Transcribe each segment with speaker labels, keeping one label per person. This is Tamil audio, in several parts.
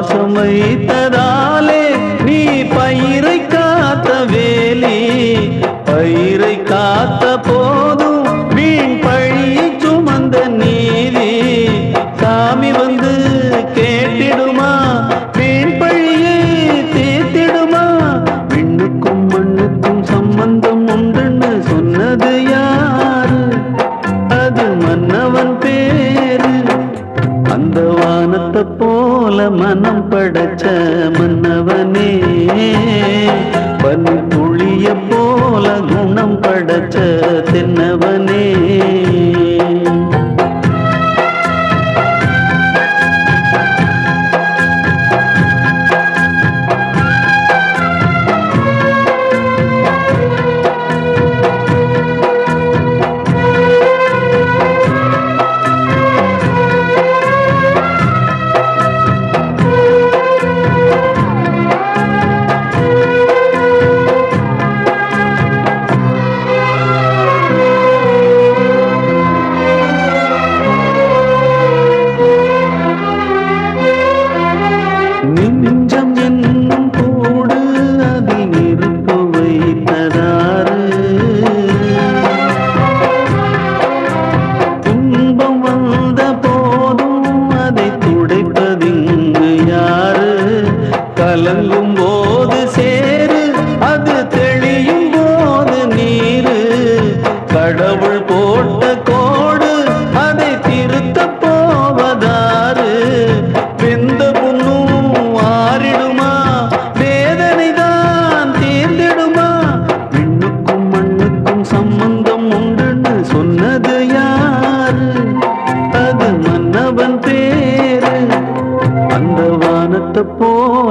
Speaker 1: பாசம் வைத்ததாலே நீ பயிரை காத்த வேலி. பயிரை காத்த போதும் வீண் பழியை சுமந்த நீதி. சாமி வந்து கேட்டிடுமா? வீண் பழியை தீர்த்திடுமா? விண்ணுக்கும் மண்ணுக்கும் சம்பந்தம் உண்டுன்னு சொன்னது யாரு? அது மன்னவன் பேர். வானத்தை போல மனம் படைச்ச மன்னவனே. பனி புளிய போல குணம் படைச்ச தென்னவனே. கலங்கும் போது சேரு அது தெளியும் போது நீரு. கடவுள்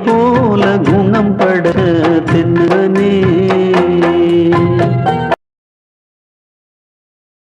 Speaker 1: போல குணம் படைச்ச